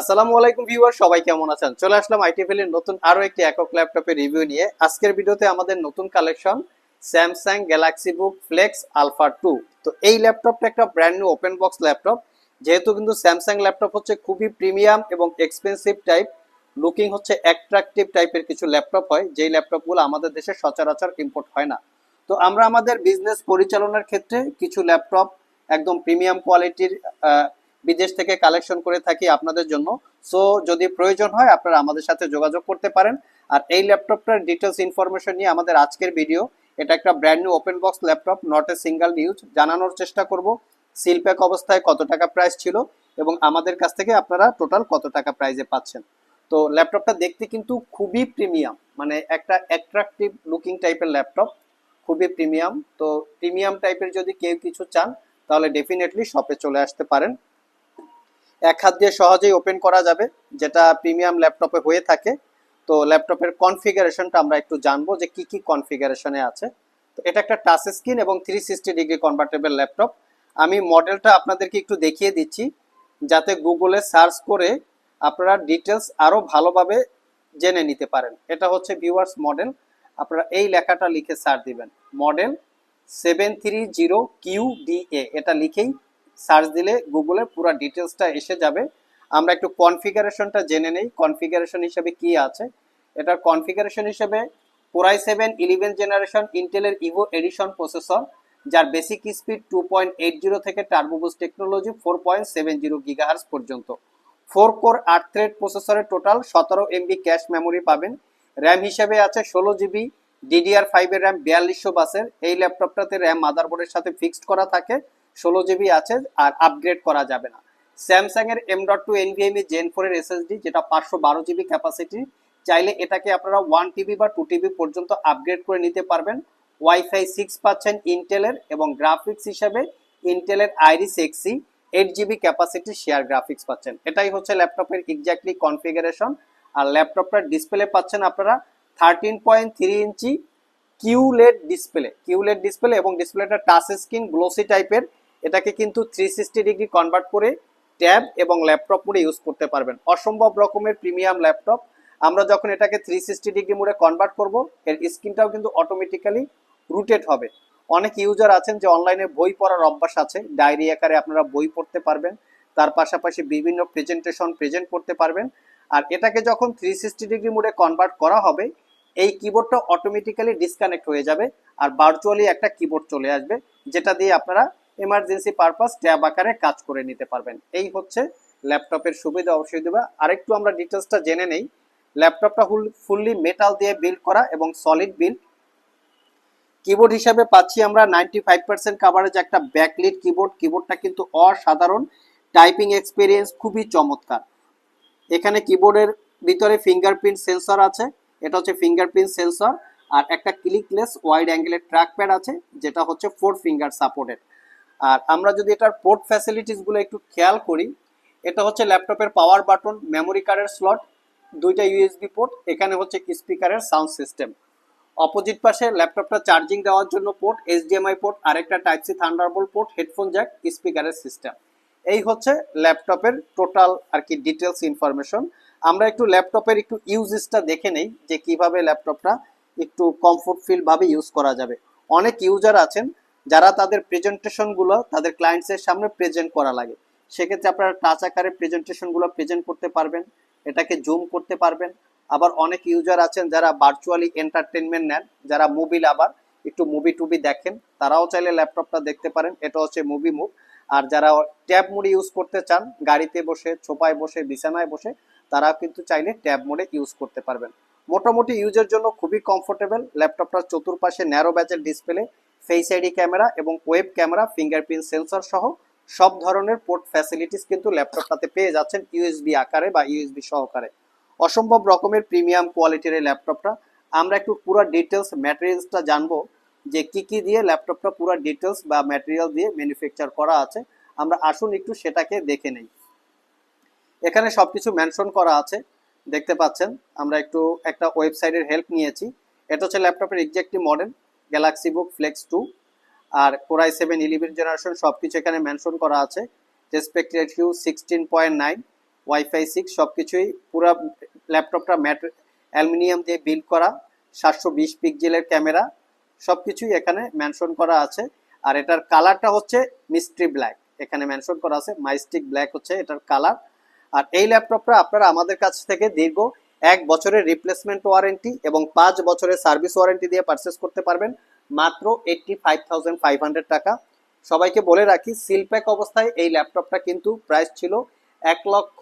আসসালামু আলাইকুম ভিউয়ার, সবাই কেমন আছেন? চলে আসলাম আইটিএফএল এর নতুন আরও একটি একক ল্যাপটপের রিভিউ নিয়ে। আজকের ভিডিওতে আমাদের নতুন collection Samsung Galaxy Book Flex Alpha two তো এই ল্যাপটপটা একটা brand new open box laptop. যেহেতু কিন্তু স্যামসাং ল্যাপটপ হচ্ছে খুবই প্রিমিয়াম এবং এক্সপেন্সিভ টাইপ লুকিং হচ্ছে অ্যাট্রাকটিভ টাইপের কিছু ল্যাপটপ হয়। যেই ল্যাপটপগুলো আমাদের দেশে সচরাচর ইম্পোর্ট হয় না। তো আমরা আমাদের বিজনেস পরিচালনার ক্ষেত্রে কিছু ল্যাপটপ একদম প্রিমিয়াম কোয়ালিটির বিদেশ থেকে কালেকশন করে থাকি আপনাদের জন্য। সো যদি প্রয়োজন হয়, আপনারা আমাদের সাথে যোগাযোগ করতে পারেন। আর এই ল্যাপটপটার ডিটেলস ইনফরমেশন নিয়ে আমাদের আজকের ভিডিও এটা একটা brand new open box laptop not a single use জানানোর চেষ্টা করব। সিল প্যাক অবস্থায় কত টাকা প্রাইস ছিল এবং আমাদের কাছ থেকে আপনারা টোটাল কত টাকা প্রাইসে পাচ্ছেন। তো ল্যাপটপটা দেখতে কিন্তু খুবই প্রিমিয়াম মানে একটা অ্যাট্রাকটিভ লুকিং টাইপের ল্যাপটপ খুবই প্রিমিয়াম তো প্রিমিয়াম টাইপের যদি কেউ কিছু চান, তাহলে ডেফিনেটলি শপে চলে আসতে পারেন। এক হাত দিয়ে সহজেই ওপেন করা যাবে, যেটা প্রিমিয়াম ল্যাপটপে হয়ে থাকে। তো ল্যাপটপের কনফিগারেশনটা আমরা একটু জানব যে কি কি কনফিগারেশনে আছে। তো এটা একটা টাচ স্ক্রিন এবং three sixty degree convertible laptop আমি মডেলটা আপনাদেরকে একটু দেখিয়ে দিচ্ছি, যাতে গুগলে সার্চ করে আপনারা ডিটেলস আরও ভালোভাবে জেনে নিতে পারেন। এটা হচ্ছে ভিউয়ার্স মডেল আপনারা এই লেখাটা লিখে সার্চ দিবেন। Model seven three zero Q D A এটা লিখেই সার্চ দিলে গুগলে পুরো ডিটেলসটা এসে যাবে। আমরা একটু কনফিগারেশনটা জেনে নেই, কনফিগারেশন হিসেবে কি আছে। এটার কনফিগারেশন হিসেবে core i seven eleven generation ইন্টেলের ইভো এডিশন প্রসেসর যার basic speed two point eight zero থেকে turbo boost technology four point seven zero gigahertz পর্যন্ত। ফোর কোর আট থ্রেড প্রসেসরের টোটাল সতেরো এমবি ক্যাশ মেমোরি পাবেন। র্যাম হিসেবে আছে ষোলো জিবি ডিডিআর ফাইভের র্যাম বিয়াল্লিশশো বাসের। এই ল্যাপটপটাতে র্যাম মাদারবোর্ডের সাথে ফিক্সড করা থাকে। ষোলো জিবি আছে আর আপগ্রেড করা যাবে না। স্যামসাং এর M dot two NVMe Gen ফোরের এসএসডি যেটা পাঁচশো বারো জিবি ক্যাপাসিটি চাইলে এটাকে আপনারা ওয়ান টিবি বা টু টিবি পর্যন্ত আপগ্রেড করে নিতে পারবেন। ওয়াইফাই সিক্স পাচ্ছেন ইন্টেলের এবং গ্রাফিক্স হিসাবে ইন্টেলের Iris Xe eight GB capacity share graphics পাচ্ছেন। এটাই হচ্ছে ল্যাপটপের এক্স্যাক্টলি কনফিগারেশন আর ল্যাপটপটার ডিসপ্লে পাচ্ছেন আপনারা thirteen point three inch QLED display QLED display এবং ডিসপ্লেটা টাচ স্ক্রিন গ্লোসি টাইপের এটাকে কিন্তু থ্রি সিক্সটি ডিগ্রি কনভার্ট করে ট্যাব এবং ল্যাপটপ মোডে ইউজ করতে পারবেন। অসম্ভব রকমের প্রিমিয়াম ল্যাপটপ আমরা যখন এটাকে থ্রি সিক্সটি ডিগ্রি মোডে কনভার্ট করব, এর স্ক্রিনটাও কিন্তু অটোমেটিক্যালি রুটেড হবে। অনেক ইউজার আছেন যে অনলাইনে বই পড়ার অভ্যাস আছে ডায়েরি আকারে আপনারা বই পড়তে পারবেন, তার পাশাপাশি বিভিন্ন প্রেজেন্টেশন প্রেজেন্ট করতে পারবেন। আর এটাকে যখন থ্রি সিক্সটি ডিগ্রি মোডে কনভার্ট করা হবে, এই কিবোর্ডটা অটোমেটিক্যালি ডিসকানেক্ট হয়ে যাবে আর ভার্চুয়ালি একটা কিবোর্ড চলে আসবে, যেটা দিয়ে আপনারা এমার্জেন্সি পারপাস ট্যাব আকারে কাজ করে নিতে পারবেন। এই হচ্ছে ল্যাপটপের সুবিধা, অবশ্যই অসুবিধা আরেকটু আমরা ডিটেলসটা জেনে নেই। ল্যাপটপটা ফুললি মেটাল দিয়ে বিল্ড করা এবং সলিড বিল্ড কিবোর্ড হিসাবে পাচ্ছি আমরা নাইনটি ফাইভ পার্সেন্ট কাভারেজ একটা ব্যাকলিট কিবোর্ড কিবোর্ডটা কিন্তু অসাধারণ। টাইপিং এক্সপিরিয়েন্স খুবই চমৎকার। এখানে কিবোর্ডের ভিতরে ফিঙ্গারপ্রিন্ট সেন্সর আছে। এটা হচ্ছে ফিঙ্গারপ্রিন্ট সেন্সর আর একটা ক্লিকলেস ওয়াইড অ্যাঙ্গেলের ট্র্যাক প্যাড আছে, যেটা হচ্ছে ফোর ফিঙ্গার সাপোর্টেড আর আমরা যদি এটার পোর্ট ফ্যাসিলিটিসগুলো একটু খেয়াল করি, এটা হচ্ছে ল্যাপটপের পাওয়ার বাটন মেমোরি কার্ডের স্লট দুইটা ইউএসবি পোর্ট এখানে হচ্ছে স্পিকারের সাউন্ড সিস্টেম অপোজিট পাশে ল্যাপটপটা চার্জিং দেওয়ার জন্য পোর্ট এইচডিএমআই পোর্ট আরেকটা type C thunderbolt port headphone jack স্পিকারের সিস্টেম এই হচ্ছে ল্যাপটপের টোটাল আর কি ডিটেলস ইনফরমেশন আমরা একটু ল্যাপটপের একটু ইউজেসটা দেখে নেই, যে কীভাবে ল্যাপটপটা একটু কমফোর্ট ফিল ভাবে ইউজ করা যাবে। অনেক ইউজার আছেন যারা তাদের প্রেজেন্টেশনগুলো তাদের ক্লায়েন্টসের সামনে প্রেজেন্ট করা লাগে। সেক্ষেত্রে আপনারা টাচ আকারে প্রেজেন্টেশনগুলো প্রেজেন্ট করতে পারবেন, এটাকে জুম করতে পারবেন। আবার অনেক ইউজার আছেন যারা ভার্চুয়ালি এন্টারটেনমেন্ট নেন, যারা মুভি আবার একটু মুভি টুবি দেখেন, তারাও চাইলে ল্যাপটপটা দেখতে পারেন, এটা হচ্ছে মুভি মুভ আর যারা ট্যাব মোডে ইউজ করতে চান, গাড়িতে বসে, ছোপায় বসে, বিছানায় বসে তারা কিন্তু চাইলে ট্যাব মোডে ইউজ করতে পারবেন। মোটামুটি ইউজের জন্য খুবই কমফোর্টেবল ল্যাপটপটার চতুর্পাশে ন্যারো ব্যাচের ডিসপ্লে ফেস আইডি ক্যামেরা এবং ওয়েব ক্যামেরা ফিঙ্গারপ্রিন্ট সেন্সর সহ সব ধরনের পোর্ট ফ্যাসিলিটিস কিন্তু ল্যাপটপটাতে পেয়ে যাচ্ছেন ইউএসবি আকারে বা ইউএসবি সহকারে। অসম্ভব রকমের প্রিমিয়াম কোয়ালিটির এই ল্যাপটপটা আমরা একটু পুরো ডিটেলস ম্যাটেরিয়ালসটা জানব যে কি কি দিয়ে ল্যাপটপটা পুরো ডিটেলস বা ম্যাটেরিয়াল দিয়ে ম্যানুফ্যাকচার করা আছে। আমরা আসুন একটু সেটাকে দেখে নেই। এখানে সব কিছু মেনশন করা আছে। দেখতে পাচ্ছেন, আমরা একটু একটা ওয়েবসাইটের হেল্প নিয়েছি। এটা হচ্ছে ল্যাপটপের exactly model Galaxy Book Flex two R core i seven eleven generation সব কিছু এখানে মেনশন করা আছে। Respect ratio sixteen point nine wifi six সব কিছুই পুরো ল্যাপটপটা ম্যাট, অ্যালুমিনিয়াম দিয়ে বিল্ড করা, সাতশো বিশ পিক্সেলের ক্যামেরা সব কিছুই এখানে মেনশন করা আছে। আর এটার কালারটা হচ্ছে মিস্ট্রি ব্ল্যাক এখানে মেনশন করা আছে মাইস্টিক ব্ল্যাক হচ্ছে এটার কালার আর এই ল্যাপটপটা আপনারা আমাদের কাছ থেকে দীর্ঘ এক বছরের রিপ্লেসমেন্ট ওয়ারেন্টি এবং পাঁচ বছরের সার্ভিস ওয়ারেন্টি দিয়ে পারচেস করতে পারবেন মাত্র এইটটি ফাইভ টাকা। সবাইকে বলে রাখি সিলপ্যাক অবস্থায় এই ল্যাপটপটা কিন্তু প্রাইস ছিল এক লক্ষ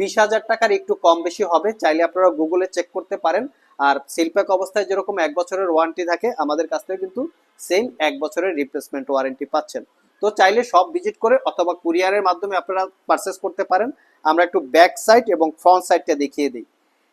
বিশ হাজার টাকার, একটু কম বেশি হবে, চাইলে আপনারা গুগলে চেক করতে পারেন। আর সিলপ্যাক অবস্থায় যেরকম এক বছরের ওয়ারেন্টি থাকে, আমাদের কাছ থেকে কিন্তু সেম এক বছরের রিপ্লেসমেন্ট ওয়ারেন্টি পাচ্ছেন। তো চাইলে সব ভিজিট করে অথবা কুরিয়ারের মাধ্যমে আপনারা পারচেস করতে পারেন। আমরা একটু ব্যাক সাইড এবং ফ্রন্ট সাইডটা দেখিয়ে দিই।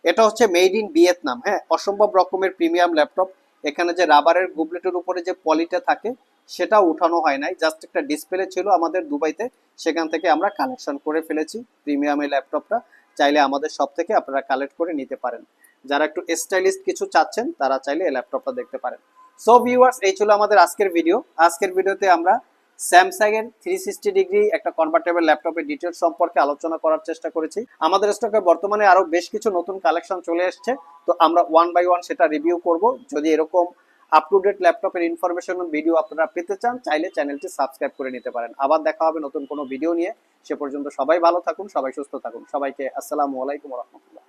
এটা হচ্ছে মেড ইন ভিয়েতনাম হ্যাঁ? অসম্ভব রকমের প্রিমিয়াম ল্যাপটপ এখানে যে রাবারের গুবলেটের উপরে যে পলিটা থাকে সেটা উঠানো হয় নাই। জাস্ট একটা ডিসপ্লে ছিল আমাদের দুবাইতে। সেখান থেকে আমরা কালেকশন করে ফেলেছি প্রিমিয়াম এই ল্যাপটপটা চাইলে আমাদের সব থেকে আপনারা কালেক্ট করে নিতে পারেন। যারা একটু স্টাইলিস্ট কিছু চাচ্ছেন, তারা চাইলে এই ল্যাপটপটা দেখতে পারেন। সো ভিউয়ার্স এই ছিল আমাদের আজকের ভিডিও আজকের ভিডিওতে আমরা স্যামসাং এর থ্রি সিক্সটি ডিগ্রি একটা কনভার্টেবল ল্যাপটপের ডিটেলস সম্পর্কে আলোচনা করার চেষ্টা করেছি। আমাদের স্টকে বর্তমানে আরও বেশ কিছু নতুন কালেকশন চলে এসেছে। তো আমরা ওয়ান বাই ওয়ান সেটা রিভিউ করব। যদি এরকম আপ টু ডেট ল্যাপটপের ইনফরমেশন ভিডিও আপনারা পেতে চান, চাইলে চ্যানেলটি সাবস্ক্রাইব করে নিতে পারেন। আবার দেখা হবে নতুন কোনো ভিডিও নিয়ে। সে পর্যন্ত সবাই ভালো থাকুন, সবাই সুস্থ থাকুন। সবাইকে আসসালামু আলাইকুম রহমতুল্লাহ।